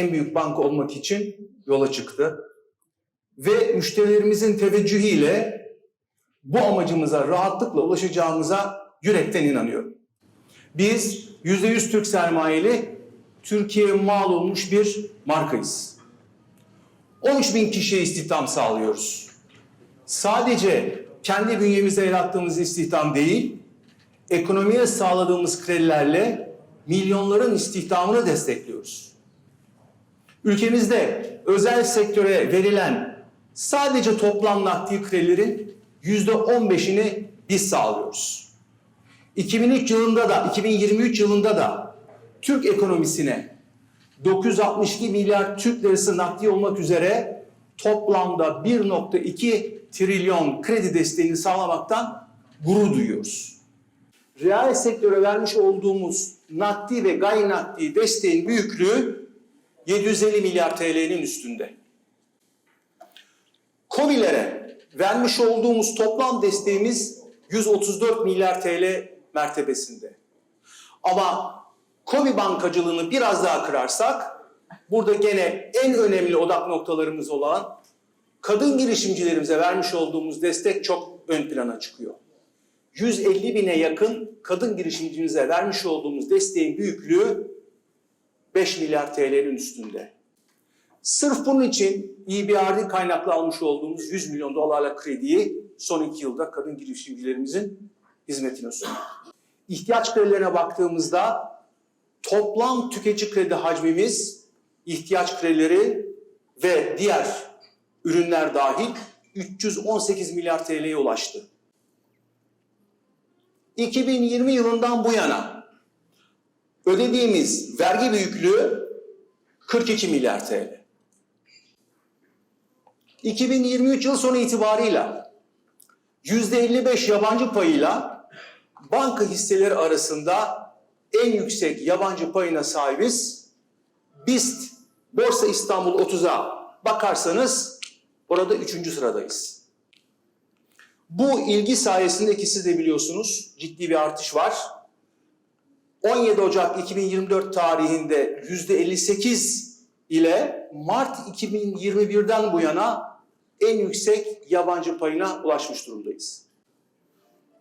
en büyük banka olmak için yola çıktı. Ve müşterilerimizin teveccühüyle bu amacımıza rahatlıkla ulaşacağımıza yürekten inanıyorum. Biz %100 Türk sermayeli Türkiye'ye mal olmuş bir markayız. 13 bin kişiye istihdam sağlıyoruz. Sadece kendi bünyemize el attığımız istihdam değil, ekonomiye sağladığımız kredilerle milyonların istihdamını destekliyoruz. Ülkemizde özel sektöre verilen sadece toplam nakdi kredilerin yüzde 15'ini biz sağlıyoruz. 2003 yılında da 2023 yılında da Türk ekonomisine 962 milyar Türk lirası nakdi olmak üzere toplamda 1.2 trilyon kredi desteğini sağlamaktan gurur duyuyoruz. Reel sektöre vermiş olduğumuz nakdi ve gayri nakdi desteğin büyüklüğü 750 milyar TL'nin üstünde. COBİ'lere vermiş olduğumuz toplam desteğimiz 134 milyar TL mertebesinde. Ama KOBİ bankacılığını biraz daha kırarsak burada gene en önemli odak noktalarımız olan kadın girişimcilerimize vermiş olduğumuz destek çok ön plana çıkıyor. 150 bine yakın kadın girişimcimize vermiş olduğumuz desteğin büyüklüğü 5 milyar TL'nin üstünde. Sırf bunun için EBRD kaynaklı almış olduğumuz 100 milyon dolarlık krediyi son iki yılda kadın girişimcilerimizin hizmetine sunduk. İhtiyaç kredilerine baktığımızda toplam tüketici kredi hacmimiz ihtiyaç kredileri ve diğer ürünler dahil 318 milyar TL'ye ulaştı. 2020 yılından bu yana ödediğimiz vergi büyüklüğü 42 milyar TL. 2023 yıl sonu itibarıyla %55 yabancı payıyla banka hisseleri arasında en yüksek yabancı payına sahibiz. BIST Borsa İstanbul 30'a bakarsanız orada 3. sıradayız. Bu ilgi sayesinde ki siz de biliyorsunuz ciddi bir artış var. 17 Ocak 2024 tarihinde %58 ile Mart 2021'den bu yana en yüksek yabancı payına ulaşmış durumdayız.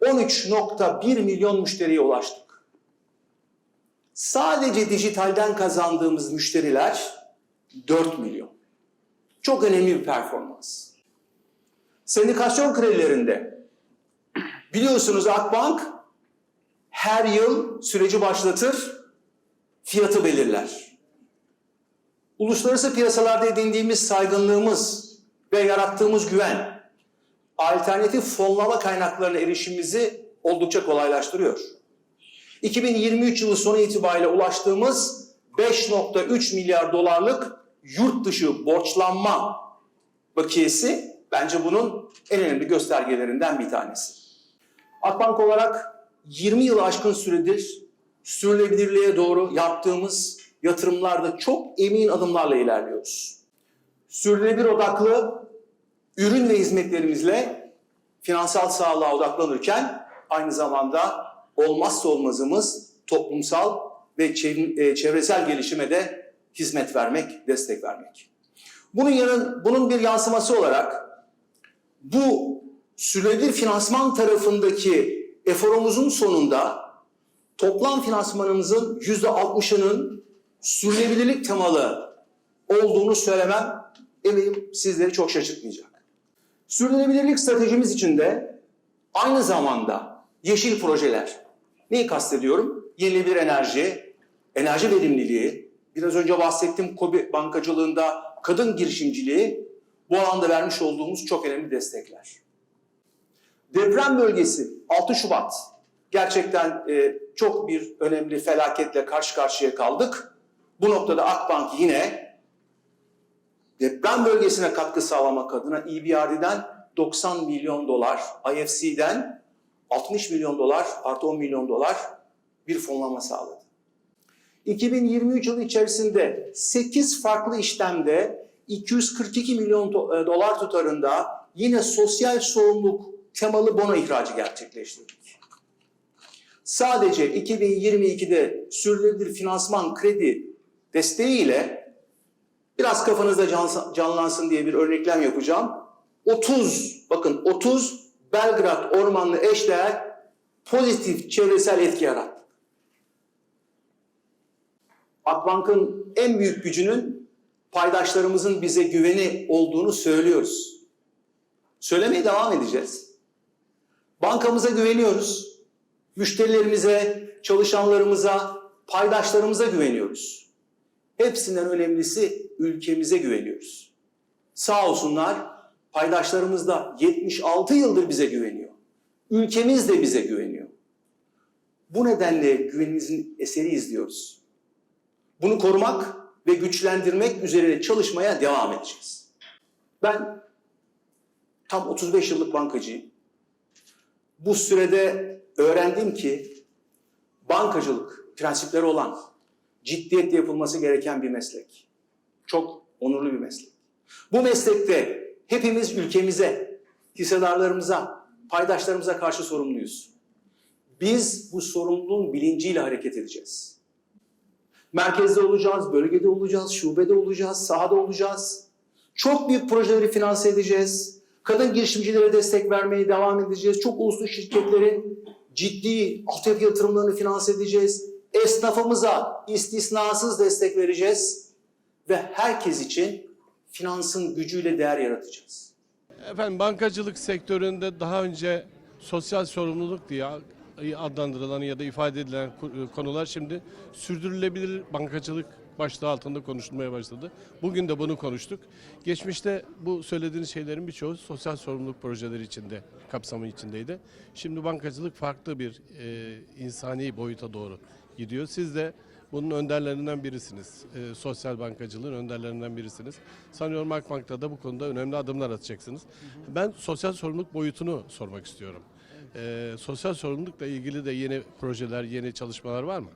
13.1 milyon müşteriye ulaştık. Sadece dijitalden kazandığımız müşteriler 4 milyon. Çok önemli bir performans. Sendikasyon kredilerinde biliyorsunuz Akbank her yıl süreci başlatır, fiyatı belirler. Uluslararası piyasalarda edindiğimiz saygınlığımız ve yarattığımız güven alternatif fonlama kaynaklarına erişimimizi oldukça kolaylaştırıyor. 2023 yılı sonu itibariyle ulaştığımız 5.3 milyar dolarlık yurt dışı borçlanma bakiyesi bence bunun en önemli göstergelerinden bir tanesi. Akbank olarak 20 yıl aşkın süredir sürdürülebilirliğe doğru yaptığımız yatırımlarda çok emin adımlarla ilerliyoruz. Sürdürülebilir odaklı ürün ve hizmetlerimizle finansal sağlığa odaklanırken aynı zamanda olmazsa olmazımız toplumsal ve e, çevresel gelişime de hizmet vermek, destek vermek. Bunun yanın, bunun bir yansıması olarak bu sürdürülebilir finansman tarafındaki eforumuzun sonunda toplam finansmanımızın yüzde 60'ının sürdürülebilirlik temalı olduğunu söylemem eminim sizleri çok şaşırtmayacak. Sürdürülebilirlik stratejimiz içinde aynı zamanda yeşil projeler, neyi kastediyorum? Yenilenebilir enerji, enerji verimliliği, biraz önce bahsettiğim KOBİ bankacılığında kadın girişimciliği bu alanda vermiş olduğumuz çok önemli destekler. Deprem bölgesi 6 Şubat gerçekten e, çok bir önemli felaketle karşı karşıya kaldık. Bu noktada Akbank yine deprem bölgesine katkı sağlamak adına EBRD'den 90 milyon dolar, IFC'den 60 milyon dolar artı 10 milyon dolar bir fonlama sağladı. 2023 yılı içerisinde 8 farklı işlemde 242 milyon e, dolar tutarında yine sosyal sorumluluk temalı bono ihracı gerçekleştirdik. Sadece 2022'de sürdürülebilir finansman kredi desteğiyle Biraz kafanızda can- canlansın diye bir örneklem yapacağım. 30, bakın 30 Belgrad Ormanlı eşdeğer pozitif çevresel etki yarattık. Akbank'ın en büyük gücünün paydaşlarımızın bize güveni olduğunu söylüyoruz. Söylemeye devam edeceğiz. Bankamıza güveniyoruz. Müşterilerimize, çalışanlarımıza, paydaşlarımıza güveniyoruz. Hepsinden önemlisi ülkemize güveniyoruz. Sağ olsunlar paydaşlarımız da 76 yıldır bize güveniyor. Ülkemiz de bize güveniyor. Bu nedenle güveninizin eseri izliyoruz. Bunu korumak ve güçlendirmek üzerine çalışmaya devam edeceğiz. Ben tam 35 yıllık bankacıyım. Bu sürede öğrendim ki bankacılık prensipleri olan, ciddiyetle yapılması gereken bir meslek. Çok onurlu bir meslek. Bu meslekte hepimiz ülkemize, hissedarlarımıza, paydaşlarımıza karşı sorumluyuz. Biz bu sorumluluğun bilinciyle hareket edeceğiz. Merkezde olacağız, bölgede olacağız, şubede olacağız, sahada olacağız. Çok büyük projeleri finanse edeceğiz. Kadın girişimcilere destek vermeye devam edeceğiz. Çok uluslu şirketlerin ciddi altyapı yatırımlarını finanse edeceğiz. Esnafımıza istisnasız destek vereceğiz. Ve herkes için finansın gücüyle değer yaratacağız. Efendim bankacılık sektöründe daha önce sosyal sorumluluk diye adlandırılan ya da ifade edilen konular şimdi sürdürülebilir bankacılık başlığı altında konuşulmaya başladı. Bugün de bunu konuştuk. Geçmişte bu söylediğiniz şeylerin birçoğu sosyal sorumluluk projeleri içinde, kapsamı içindeydi. Şimdi bankacılık farklı bir e, insani boyuta doğru gidiyor. Siz de bunun önderlerinden birisiniz. E, sosyal bankacılığın önderlerinden birisiniz. Sanıyorum Akbank'ta da bu konuda önemli adımlar atacaksınız. Ben sosyal sorumluluk boyutunu sormak istiyorum. E, sosyal sorumlulukla ilgili de yeni projeler, yeni çalışmalar var mı?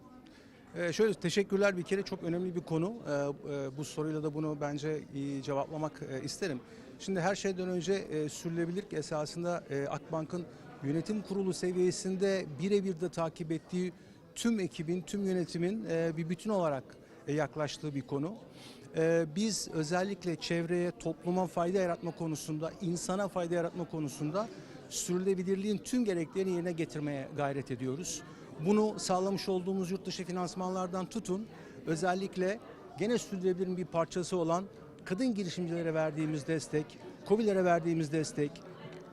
Ee, şöyle teşekkürler bir kere çok önemli bir konu. Ee, e, bu soruyla da bunu bence iyi cevaplamak e, isterim. Şimdi her şeyden önce e, sürdürülebilirlik esasında e, Akbank'ın yönetim kurulu seviyesinde birebir de takip ettiği tüm ekibin, tüm yönetimin e, bir bütün olarak e, yaklaştığı bir konu. E, biz özellikle çevreye, topluma fayda yaratma konusunda, insana fayda yaratma konusunda sürdürülebilirliğin tüm gereklerini yerine getirmeye gayret ediyoruz. Bunu sağlamış olduğumuz yurt dışı finansmanlardan tutun, özellikle gene sürdürülebilirliğin bir parçası olan kadın girişimcilere verdiğimiz destek, COBİ'lere verdiğimiz destek,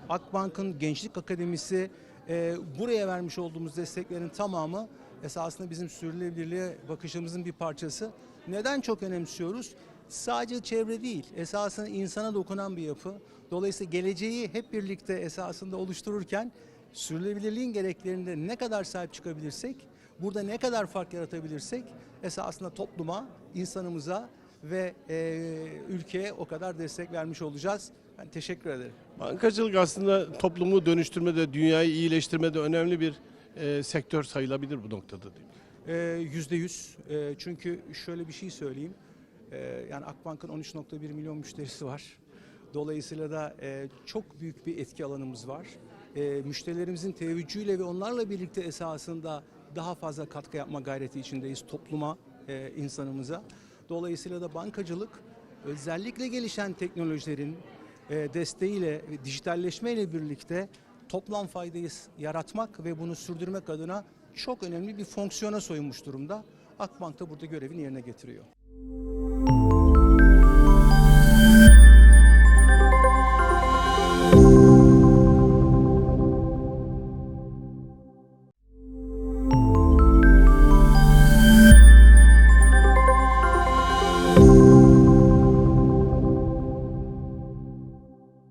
Akbank'ın Gençlik Akademisi, e, buraya vermiş olduğumuz desteklerin tamamı esasında bizim sürdürülebilirliğe bakışımızın bir parçası. Neden çok önemsiyoruz? Sadece çevre değil, esasında insana dokunan bir yapı. Dolayısıyla geleceği hep birlikte esasında oluştururken sürdürülebilirliğin gereklerinde ne kadar sahip çıkabilirsek, burada ne kadar fark yaratabilirsek esasında topluma, insanımıza ve e, ülkeye o kadar destek vermiş olacağız. Ben teşekkür ederim. Bankacılık aslında toplumu dönüştürmede, dünyayı iyileştirmede önemli bir e, sektör sayılabilir bu noktada değil mi? Ee, Yüzde yüz. Ee, Çünkü şöyle bir şey söyleyeyim. Ee, Yani Akbank'ın 13.1 milyon müşterisi var. Dolayısıyla da e, çok büyük bir etki alanımız var. E, Müşterilerimizin teveccühüyle ve onlarla birlikte esasında daha fazla katkı yapma gayreti içindeyiz topluma, e, insanımıza. Dolayısıyla da bankacılık özellikle gelişen teknolojilerin e, desteğiyle dijitalleşmeyle birlikte toplam faydayı yaratmak ve bunu sürdürmek adına çok önemli bir fonksiyona soyunmuş durumda. Akbank da burada görevini yerine getiriyor.